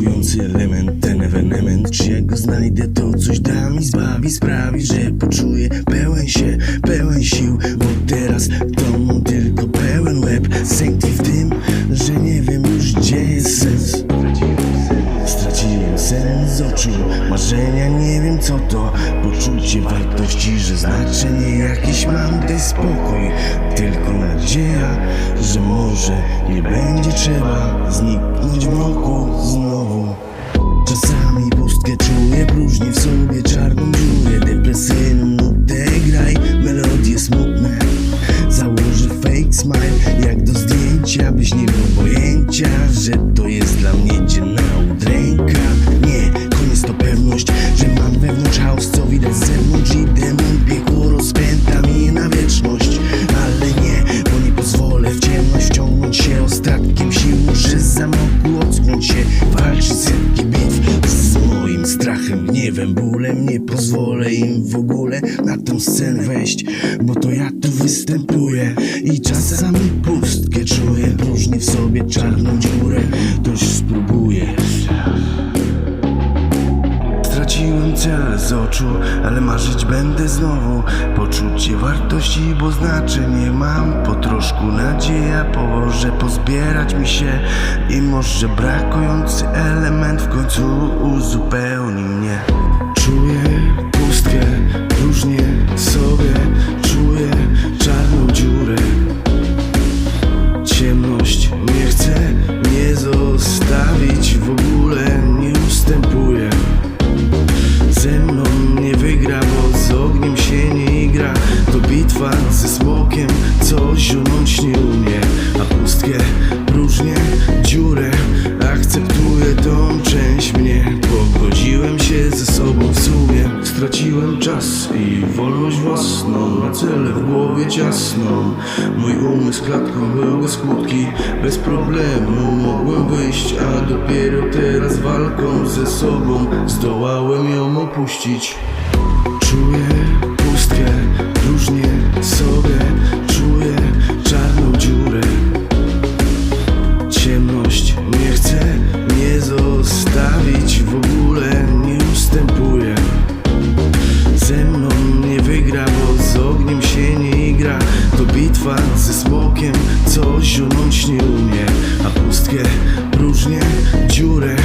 Szokujący element, ten ewenement. Czy jak go znajdę to coś da mi zbawi Sprawi, że poczuję pełen się, pełen sił. Bo teraz w domu tylko pełen łeb. Sęk oczu. Marzenia nie wiem co to. Poczucie wartości, że znaczenie jakieś mam Daj spokój, tylko nadzieja Że może nie będzie trzeba Zniknąć w mroku znowu. Czasami pustkę czuję Próżnię w sobie czarną dziurę. Depresyjną nutę graj Melodie smutne. Założę fake smile Jak do zdjęcia Byś nie miał pojęcia Że to jest dla mnie dzienna chaos Co widać z zewnątrz I demon rozpęta mnie na wieczność. Ale nie, bo nie pozwolę w ciemność Wciągnąć się. Ostatkiem sił Muszę z zamoku ocknąć się. Walczyć setki bitw z moim strachem, gniewem, bólem Nie pozwolę im w ogóle na tę scenę wejść. Bo to ja tu występuję I czasami pustkę czuję. Próżnię w sobie czarną dziurę Toż spróbuję Cel z oczu, ale marzyć będę znowu. Poczucie wartości, bo znaczenie mam. Po troszku nadzieja pomoże pozbierać mi się. I może brakujący element w końcu uzupełni mnie. Czuję zionąć nie umie A pustkę, próżnię, dziurę. Akceptuję tą część mnie. Pogodziłem się ze sobą w sumie. Straciłem czas i wolność własną Na cele w głowie ciasną. Mój umysł klatką były skutki Bez problemu mogłem wyjść A dopiero teraz walką ze sobą Zdołałem ją opuścić. Czuję Bitwa ze smokiem, co zionąć nie umie. A pustkę, próżnię, dziurę